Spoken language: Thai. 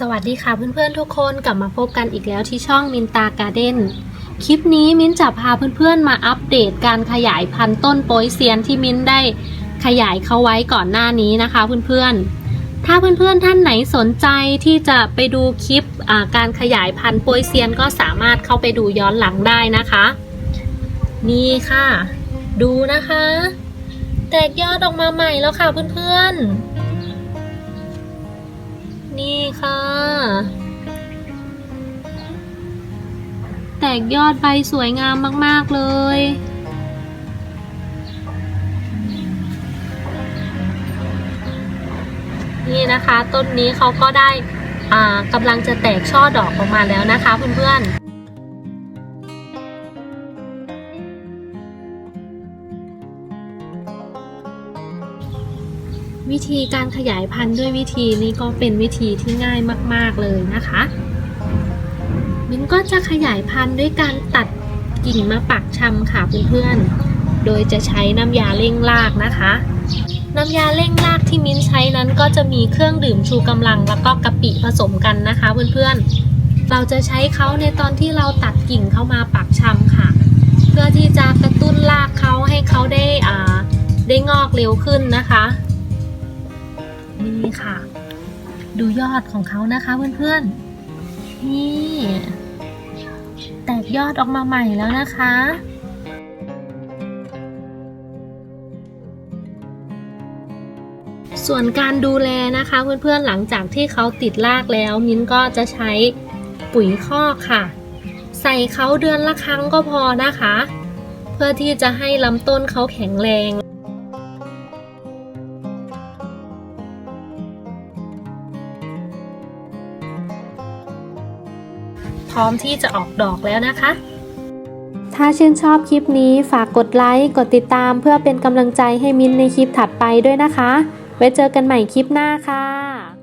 สวัสดีค่ะเพื่อนๆทุกคนกลับมาพบกันอีกแล้วที่ช่องมินตาการ์เด้นคลิปนี้มินจะพาเพื่อนๆมาอัปเดตการขยายพันธุ์ต้นโปยเซียนที่มินได้ขยายเขาไว้ก่อนหน้านี้นะคะเพื่อนๆ ถ้าเพื่อนๆท่านไหนสนใจที่จะไปดูคลิปการขยายพันธุ์โปยเซียนก็สามารถเข้าไปดูย้อนหลังได้นะคะ นี่ค่ะ ดูนะคะ แตกยอดออกมาใหม่แล้วค่ะเพื่อนๆ นี่ค่ะ แตกยอดใบสวยงามมาก ๆ เลย นี่นะคะ ต้นนี้เขาก็ได้อ่ากำลังจะแตกช่อดอกออกมาแล้วนะคะเพื่อนๆ วิธีการขยายพันธุ์ด้วยวิธีนี้ก็เป็นวิธีที่ง่ายมาก ๆเลยนะคะมิ้นก็จะขยายพันธุ์ด้วยการตัดกิ่งมาปักชำค่ะเพื่อนๆ โดยจะใช้น้ำยาเร่งรากนะคะ น้ำยาเร่งรากที่มิ้นใช้นั้นก็จะมีเครื่องดื่มชูกำลังแล้วก็กะปิผสมกันนะคะเพื่อนๆ เราจะใช้เขาในตอนที่เราตัดกิ่งเข้ามาปักชำค่ะ เพื่อที่จะกระตุ้นรากเขาให้เขาได้อ่าได้งอกเร็วขึ้นนะคะ นี่ค่ะ ดูยอดของเขานะคะเพื่อนๆ นี่ แตกยอดออกมาใหม่แล้วนะคะส่วนการดูแลนะคะเพื่อนๆหลังจากที่เขาติดรากแล้ว มิ้นก็จะใช้ปุ๋ยคอกค่ะ ใส่เขาเดือนละครั้งก็พอนะคะ เพื่อที่จะให้ลำต้นเขาแข็งแรง ร้อมที่จะออกดอกแล้วนะคะ ถ้าชื่นชอบคลิปนี้ฝากกดไลค์ กดติดตามเพื่อเป็นกำลังใจให้มิ้นในคลิปถัดไปด้วยนะคะ ไว้เจอกันใหม่คลิปหน้าค่ะ